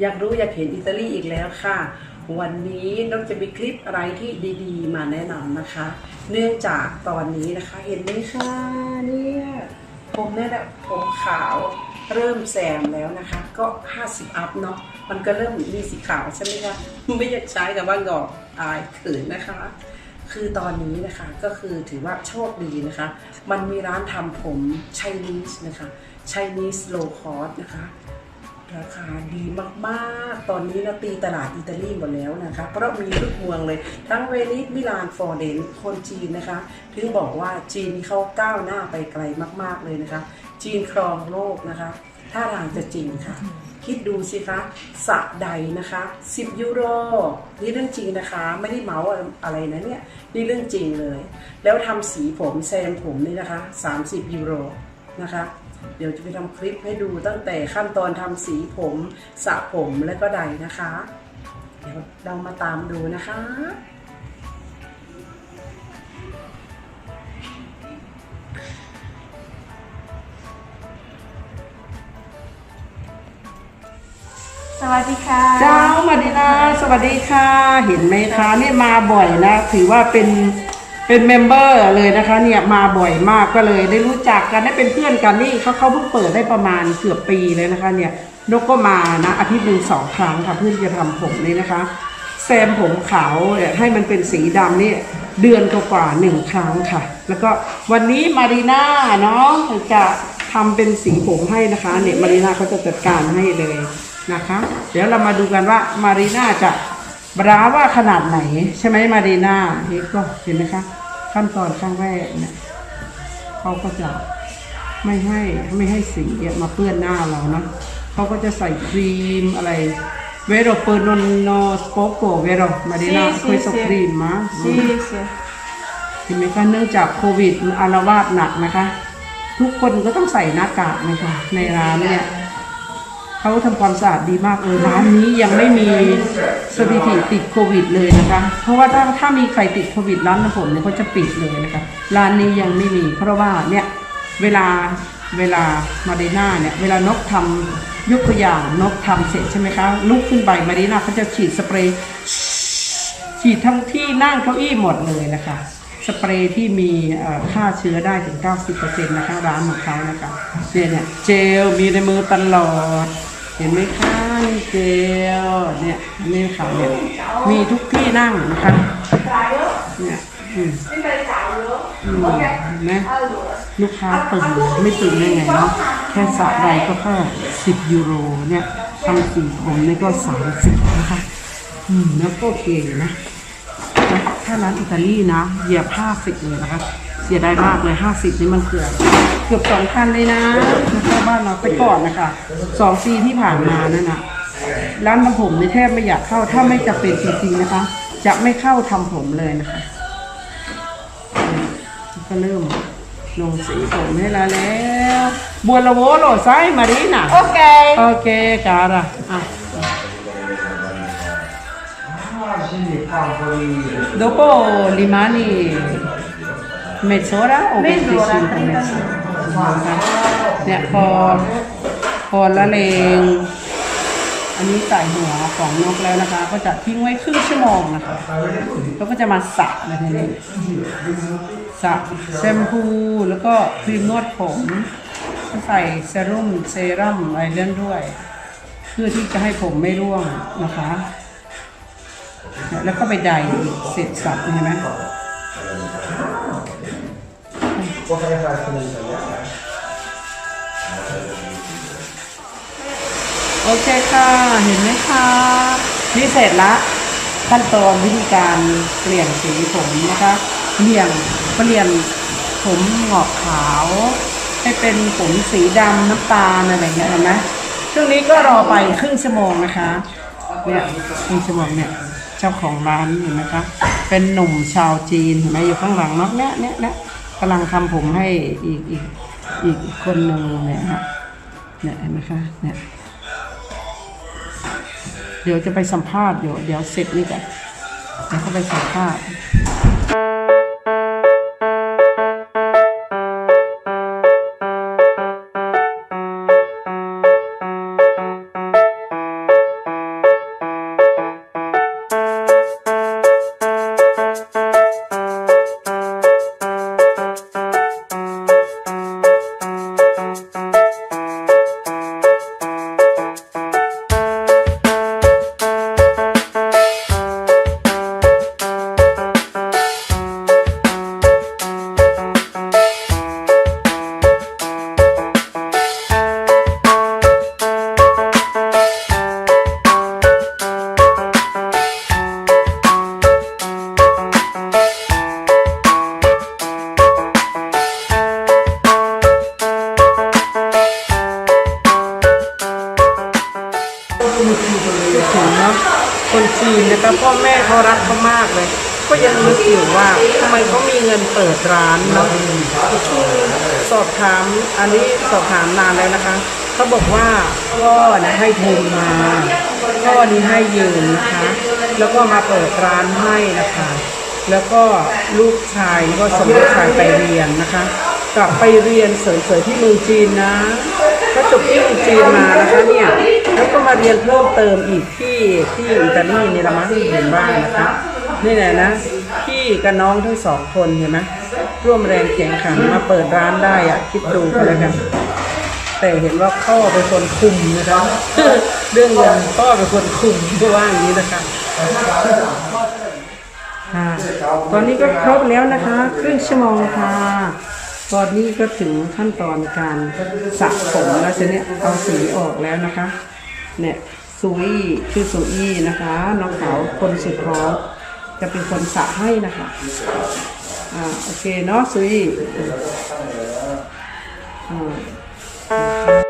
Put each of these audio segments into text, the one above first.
อยากรู้อยากเห็นอิตาลีอีกแล้วค่ะ วันนี้น้องจะมีคลิปอะไรที่ดีๆ มาแนะนำนะคะ เนื่องจากตอนนี้นะคะเห็นไหมคะเนี่ยผมเนี่ยแหละผมขาวเริ่มแซมแล้วนะคะ ก็ 50 อัพเนาะมันก็เริ่มมีสีขาวใช่ไหมคะไม่อยากใช้แต่ว่างอกอายเขินนะคะ คือตอนนี้นะคะก็คือถือว่าโชคดีนะคะ มันมีร้านทำผมไชนีสนะคะไชนีสโลคอสนะคะ ราคาดีมากๆ ตอนนี้นะตีตลาดอิตาลีหมดแล้วนะคะ เพราะมีทุกเมืองเลย ทั้งเวนิสมิลานฟอร์เดนคนจีนนะคะ ถึงบอกว่าจีนเขาก้าวหน้าไปไกลมากๆเลยนะคะ จีนครองโลกนะคะ ถ้าทางจะจริงค่ะ คิดดูสิคะสระใดนะคะ 10 ยูโร นี่เรื่องจริงนะคะ ไม่ได้เมาส์อะไรนะเนี่ย นี่เรื่องจริงเลย แล้วทำสีผมแซมผมนี่นะคะ 30 ยูโรนะคะ เดี๋ยวจะไปทำคลิปให้ดูตั้งแต่ขั้นตอนทำสีผมสระผมและก็ใดนะคะ เดี๋ยวเรามาตามดูนะคะสวัสดีค่ะ เจ้ามาดีนาสวัสดีค่ะ เห็นไหมคะนี่มาบ่อยนะ ถือว่าเป็น เป็นเมมเบอร์เลยนะคะเนี่ยมาบ่อยมากก็เลยได้รู้จักกันได้เป็นเพื่อนกันนี่เขาเขาเพิ่งเปิดได้ประมาณเกือบปีเลยนะคะเนี่ยนกก็มานะอาทิตย์หนึ่งสองครั้งค่ะเพื่อจะทำผมนี่นะคะแซมผมขาวให้มันเป็นสีดำนี่เดือนกว่าหนึ่งครั้งค่ะ แล้วก็วันนี้มารีน่าเนาะจะทำเป็นสีผมให้นะคะเนี่ยมารีน่าเขาจะจัดการให้เลยนะคะ เดี๋ยวเรามาดูกันว่ามารีน่าจะ บราว่าขนาดไหน ใช่ไหมมารีน่าเห็นก็เห็นไหมคะ ขั้นตอนขั้งแรกเนี่ยเขาก็จะไม่ให้ไม่ให้สีเนี่ยมาเปื้อนหน้าเรานะเขาก็จะใส่ครีมอะไร Vero per non no spoco, vero Marina? Sì, sì, Questo sì. prima? ซีซีเห็นไหมคะเนื่องจากโควิดมันอารวาสหนักนะคะ ทุกคนก็ต้องใส่หน้ากากนะคะในร้านเนี่ย เขาทำความสะอาดดีมากเลยร้านนี้ยังไม่มีสถิติติดโควิดเลยนะคะ เพราะว่าถ้าถ้ามีใครติดโควิดร้านน้ำผมเนี่ยเขาจะปิดเลยนะคะร้านนี้ยังไม่มี เพราะว่าเนี่ยเวลาเวลามาเดน่าเนี่ยเวลานกทำยกตัวอย่างนกทำเสร็จใช่ไหมคะลุกขึ้นไปมาเดน่าเขาจะฉีดสเปรย์ฉีดทั้งที่นั่งเก้าอี้หมดเลยนะคะ สเปรย์ที่มีเอ่อฆ่าเชื้อได้ถึง 90%นะคะร้านของเขานะคะเนี่ยเนี่ยเจลมีในมือตลอด เห็นไหมคะนี่เจลเนี่ยนี่ค่ะเนี่ยมีทุกที่นั่งนะคะเนี่ยอืมอืมเห็นไหมลูกค้าตื่นไม่ตื่นได้ไงเนาะแค่สระใดก็แค่10ยูโรเนี่ยทำสีผมนี่ก็30นะคะ อืม แล้วก็โอเคอยู่นะ ถ้าร้านอิตาลีนะ เหยียบห้าสิบเลยนะคะ เสียดายมากเลยห้าสิบนี่มันเกือบเกือบสองพันเลยนะนะคะบ้านเราไปก่อนนะคะสองปีที่ผ่านมานั่นนะร้านทำผมนี่แทบไม่อยากเข้าถ้าไม่จะเป็นจริงๆนะคะ จะไม่เข้าทำผมเลยนะคะก็เริ่มลงสีผมให้เราแล้วบัวละโวโหลไซมารีน่ะโอเคโอเคการะอะ Dopo rimani mezz'ora o 25 Mezz'ora, 30 minuti? เนี่ยพอพอละเลง อันนี้ใส่หัวของนกแล้วนะคะ ก็จะทิ้งไว้ครึ่งชั่วโมงนะคะแล้วก็จะมาสระนะทีนี้สระแชมพูแล้วก็ครีมนวดผมก็ใส่เซรุ่มเซรั่มอะไรเรื่องด้วย เพื่อที่จะให้ผมไม่ร่วงนะคะ แล้วก็ไปใดอีกเสร็จสับเห็นไหมโอเคค่ะเห็นไหมคะนี่เสร็จละขั้นตอนวิธีการเปลี่ยนสีผมนะคะเปลี่ยนเปลี่ยนผมหงอกขาว ให้เป็นผมสีดำน้ำตาลอะไรเงี้ยเห็นไหมช่วงนี้ก็รอไปครึ่งชั่วโมงนะคะเนี่ยครึ่งชั่วโมงเนี่ย เจ้าของร้านเห็นไหมคะเป็นหนุ่มชาวจีนเห็นไหมอยู่ข้างหลังเนาะเนี่ยเนี่ยเนี่ยกำลังทำผมให้อีกอีกอีกคนหนึ่งเนี่ยฮะเนี่ยเห็นไหมคะเนี่ยเดี๋ยวจะไปสัมภาษณ์เดี๋ยวเดี๋ยวเสร็จนี่ก่อนเดี๋ยวก็ไปสัมภาษณ์ คนจีนนะคะพ่อแม่เขารักเขามากเลย ก็ยังนึกอยู่ว่าทำไมเขามีเงินเปิดร้านเนาะสอบถามอันนี้สอบถามนานแล้วนะคะเขาบอกว่าพ่อนะให้ทุนมาพ่อนี่ให้ยืมนะคะ แล้วก็มาเปิดร้านให้นะคะ แล้วก็ลูกชายก็ส่งลูกชายไปเรียนนะคะ กลับไปเรียนเสริมๆที่เมืองจีนนะ ก็จบที่องจีนมานะคะเนี่ยแล้วก็มาเรียนเพิ่มเติมอีกที่ที่อิตาลีนี่ละมั้งที่เห็นบ้างนะคะนี่แหละนะพี่กับน้องทั้งสองคนเห็นไหมร่วมแรงแข่งขันมาเปิดร้านได้อะคิดดูกันแล้วกัน แต่เห็นว่าพ่อเป็นคนคุมนะคะเรื่องเงินพ่อเป็นคนคุมก็ว่าอย่างนี้นะคะค่ะตอนนี้ก็ครบแล้วนะคะ ครึ่งชั่วโมงค่ะ ตอนนี้ก็ถึงขั้นตอนการสระผมแล้วใช่เนี่ยเอาสีออกแล้วนะคะ เนี่ยซูอี้คือซูอี้นะคะ น้องขาวคนสุดท้องจะเป็นคนสระให้นะคะอ่าโอเคเนาะซูอี้อ่า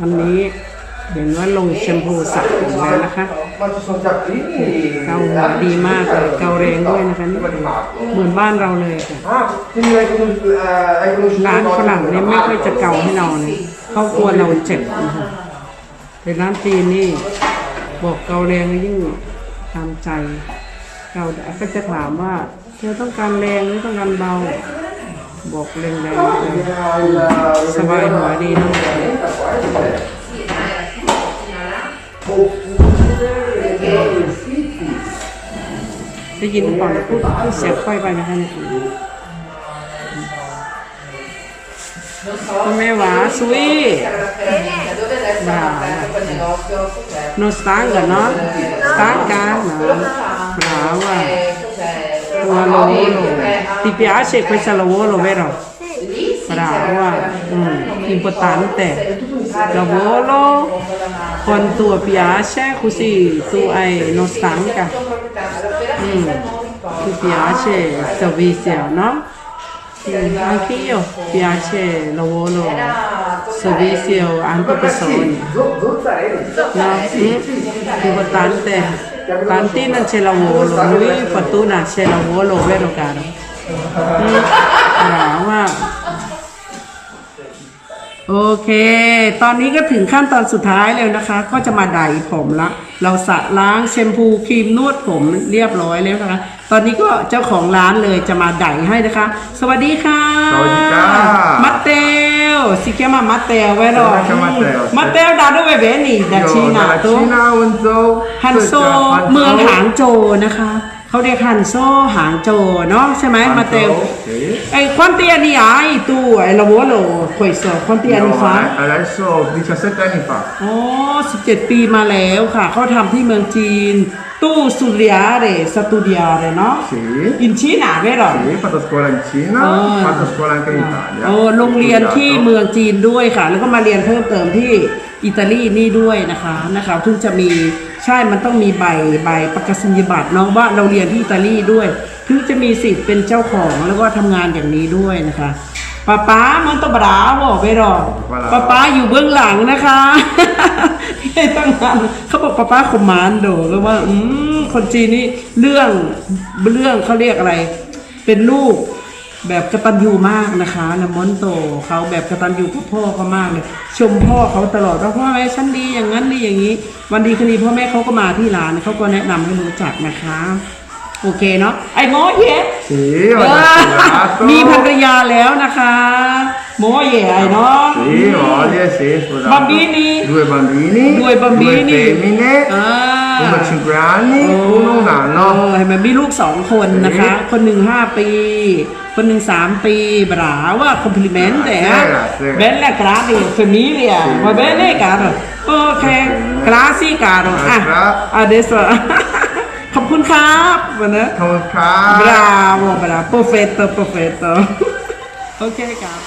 อันนี้เห็นว่าลงแชมพูสระผมแล้วนะคะเกาหัวดีมากเลยเกาแรงด้วยนะคะนี่เหมือนบ้านเราเลยค่ะร้านฝรั่งเนี่ยไม่ค่อยจะเกาให้เราเลยเขากลัวเราเจ็บนะคะแต่ร้านจีนนี่บอกเกาแรงยิ่งตามใจเกาก็จะถามว่าเธอต้องการแรงหรือต้องการเบา บอกแรงๆเลยสบายหัวดีนอะ ได้ยินก่อนพูดเสียงค่อยไปนะคะเนี่ยคุณแม่หวาสุยหวาโนสตางกันเนาะสตางกันหวาหวาว่ะตัวโลโลติปิอาเชกไปซาโลโลเวโร brava mm, importante lavoro con tuo piace così tu hai non stanca mm, ti piace servizio no Mm, anch'io piace lavoro servizio anche persone No, mm, importante. Tanti non c'è lavoro, lui fortuna c'è lavoro, vero caro? Mm, brava. โอเค ตอนนี้ก็ถึงขั้นตอนสุดท้ายแล้วนะคะ ก็จะมาไดผมละ เราสระล้างแชมพูครีมนวดผมเรียบร้อยแล้วนะคะ ตอนนี้ก็เจ้าของร้านเลยจะมาไดให้นะคะ สวัสดีค่ะ สวัสดีครับมัตเตลสิเกมามัตเตลไว้รอ Ciao, Matteo. มัตเตลดาโดเวเวนี่ดา Io ชีนา dalla ตุ Cina, Hangzhou, ฮันโซ Hangzhou, เมืองหางโจวนะคะ เขาเรียกฮันโซหางโจวเนาะใช่ไหม Hangzhou, มาเตล sì. ไอ้ควอนเตียนี่ไอ้ตู้ไอ้ละโวโลคุยสอควอนเตีย Io นี่ฟ้า adesso 17 anni fa. อ๋อ17ปีมาแล้วค่ะ เขาทำที่เมืองจีน tu studiare studiare no Sì. in Cina vero Sì, ho fatto scuola in Cina, ho Ah. fatto scuola anche in Italia. โอ้โรงเรียนที่ Ho studiato. เมืองจีนด้วยค่ะ แล้วก็มาเรียนเพิ่มเติมที่อิตาลีนี่ด้วยนะคะนะคะถึงจะมี ใช่มันต้องมีใบใบประกาศนียบัตรเนาะว่าเราเรียนที่อิตาลีด้วย ถึงจะมีสิทธิ์เป็นเจ้าของแล้วก็ทำงานอย่างนี้ด้วยนะคะป้าป้ามันตบราบอกไปหรอกป้าป้าอยู่เบื้องหลังนะคะที่ตั้งงานเขาบอกป้าป้าคอมมานโดก็ว่า อืมคนจีนนี่เรื่องเรื่องเขาเรียกอะไร เป็นลูก แบบกระตันยูมากนะคะนะมอนโตเขาแบบกระตันยูกับพ่อเขามากเลย ชมพ่อเขาตลอดว่าพ่อแม่ฉันดีอย่างนั้นดีอย่างนี้ วันดีคืนดีพ่อแม่เขาก็มาที่ร้านเขาก็แนะนำให้รู้จักนะคะ โอเคเนาะไอ้โมเย่ Sì, ho già studiato. มีภรรยาแล้วนะคะโมเย่ไอ้เนาะ Sì, moglie, sì, sposato. Bambini? Due bambini. Due bambini. Due femmine. อ่า Uno 5 anni, uno un เอ anno. อเห็นไหมมีลูกสองคนนะคะ คนหนึ่งห้าปี คนหนึ่งสามปีบราว่า complimenti eh Grazie. bella grazie famiglia va bene caro ok grazie caro อะครับ adesso ขอบคุณครับวันนะ Come fa? bravo bravo perfetto perfetto โอเคครับ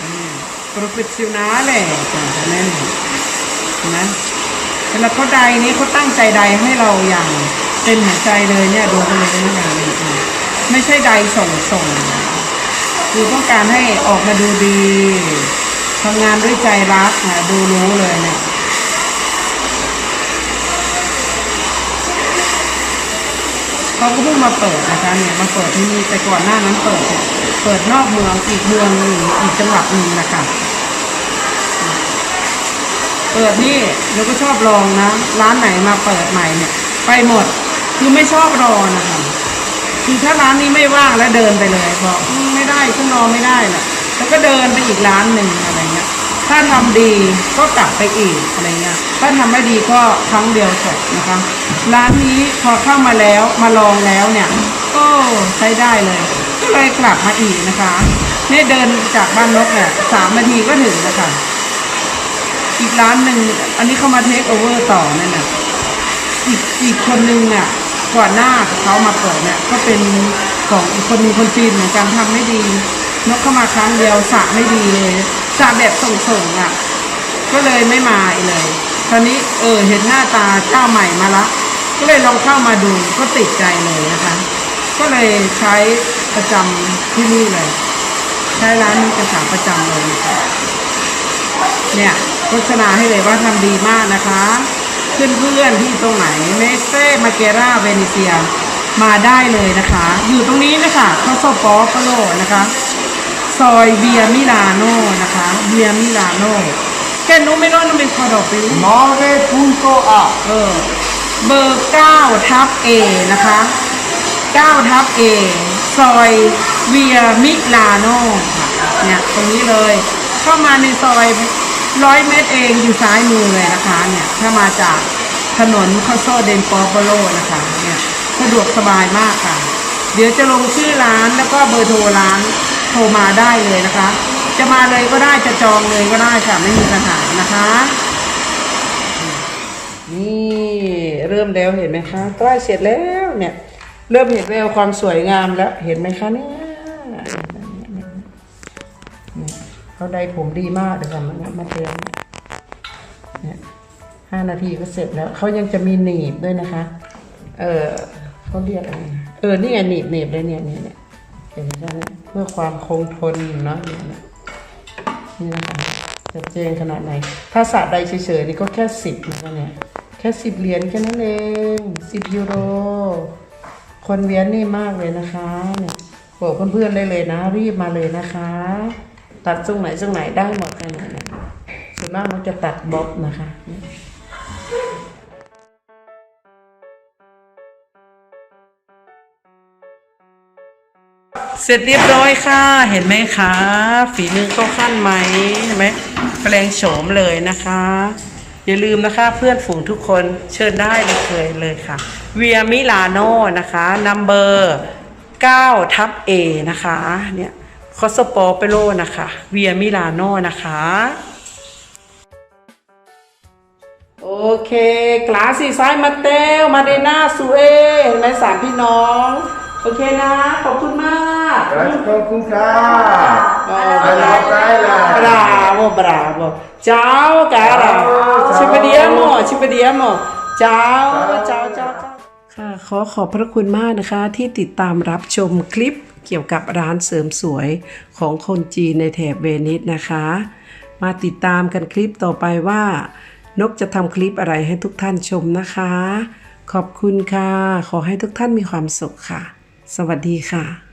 อืม professionale จ้ะแน่นนะเวลาเขาใดนี้เขาตั้งใจใดให้เราอย่างเป็นหัวใจเลยเนี่ยดูกันเลยนะอย่างนี้อืมไม่ใช่ใดส่งส่งคือต้องการให้ออกมาดูดีทำงานด้วยใจรักนะดูรู้เลยเนี่ย เขาก็เพิ่งมาเปิดนะคะเนี่ยมาเปิดที่นี่แต่ก่อนหน้านั้นเปิดเนี่ยเปิดนอกเมืองอีกเมืองหนึ่งอีกจังหวัดหนึ่งนะคะเปิดนี่เราก็ชอบลองนะร้านไหนมาเปิดใหม่เนี่ย ไปหมดคือไม่ชอบรอนะคะคือถ้าร้านนี้ไม่ว่างแล้วเดินไปเลยบอกไม่ได้ฉันรอไม่ได้แหละแล้วก็เดินไปอีกร้านหนึ่งอะไรเงี้ย ถ้าทำดีก็กลับไปอีกอะไรเงี้ย ถ้าทำไม่ดีก็ครั้งเดียวจบนะคะ ร้านนี้พอเข้ามาแล้วมาลองแล้วเนี่ยก็ใช้ได้เลย ก็เลยกลับมาอีกนะคะนี่เดินจากบ้านนกเนี่ยสามนาทีก็ถึงนะคะ อีกร้านหนึ่งอันนี้เขามาเทคโอเวอร์ต่อเนี่ยนะอีกอีกคนนึงอะก่อนหน้าเขามาเปิดเนี่ยก็เป็นของอีกคนนึงคนจีนเหมือนกันทำไม่ดี นกเข้ามาครั้งเดียวสะไม่ดีเลย สระแบบส่งๆอะ ก็เลยไม่มาเลยตอนนี้เออเห็นหน้าตาเจ้าใหม่มาละ ก็เลยลองเข้ามาดูก็ติดใจเลยนะคะ ก็เลยใช้ประจำที่นี่เลย ใช้ร้านนี้เป็นขาประจำเลยะะเนี่ยโฆษณาให้เลยว่าทำดีมากนะคะเพื่อนๆที่ตรงไหนเมเซ่มาเกราเวนิเซียมาได้เลยนะคะ อยู่ตรงนี้นะคะข้าวโปอปโลนะคะ ซอยเบียมิลาโนนะคะ เบียมิลาโนแค่นู้ไม่รู้นั่นเป็นคอดอปิว 9.A. เออ เบอร์9ทับ A นะคะ9ทับ A ซอยเวียมิลาโนค่ะเนี่ยตรงนี้เลย เข้ามาในซอยร้อยเมตรเองอยู่ซ้ายมือเลยนะคะเนี่ยถ้ามาจากถนนคาโซเดนปอโปโลนะคะเนี่ยสะดวกสบายมากค่ะ เดี๋ยวจะลงชื่อร้านแล้วก็เบอร์โทรร้านโทรมาได้เลยนะคะ จะมาเลยก็ได้จะจองเลยก็ได้ค่ะไม่มีปัญหานะคะ นี่เริ่มแล้วเห็นไหมคะใกล้เสร็จแล้วเนี่ย เริ่มเห็นแววความสวยงามแล้วเห็นไหมคะเนี่ยเขาได้ผมดีมากเลยค่ะมันมาเตือนเนี่ยห้านาทีก็เสร็จแล้วเขายังจะมีหนีบด้วยนะคะ เออเขาเรียกอะไรเออนี่ไงหนีบหนีบเลยเนี่ยเนี่ย เนี่ยเห็นไหมคะเนี่ยเพื่อความคงทนเนาะเนี่ยเนี่ยนี่นะคะจะเจนขนาดไหน ถ้าสระใดเฉยๆนี่ก็แค่สิบนะเนี่ยแค่สิบเหรียญแค่นั้นเองสิบยูโร คนเวียนนี่มากเลยนะคะเนี่ยบอกเพื่อนๆได้เลยนะ รีบมาเลยนะคะ ตัดตรงไหนตรงไหนได้หมดเลยนี่ยส่วนมากมันจะตัดบ๊อบนะคะ เสร็จเรียบร้อยค่ะ เห็นไหมคะ ฝีมือเข้าขั้นไหมเห็นไหมแปลงโฉมเลยนะคะ อย่าลืมนะคะเพื่อนฝูงทุกคนเชิญได้เลยเคยเลยค่ะ เวียมิลาโนนะคะนัมเบอร์9ทับ A นะคะเนี่ยคอสโปเปโลนะคะ เวียมิลาโนนะคะโอโอเคกลาสีซ้ายมาเตลมาเดน่าซูเอเห็นไหมสามพี่น้อง โอเคนะ ขอบคุณมาก Grazie Kuka. Oh, Alla bella. Bravo, bravo. Ciao cara. Ciao, Ci ciao. vediamo, ci vediamo. Ciao, ciao, ciao, ciao. ค่ะขอขอบพระคุณมากนะคะที่ติดตามรับชมคลิปเกี่ยวกับร้านเสริมสวยของคนจีนในแถบเวนิสนะคะ มาติดตามกันคลิปต่อไปว่า นกจะทำคลิปอะไรให้ทุกท่านชมนะคะ ขอบคุณค่ะ ขอให้ทุกท่านมีความสุขค่ะ สวัสดีค่ะ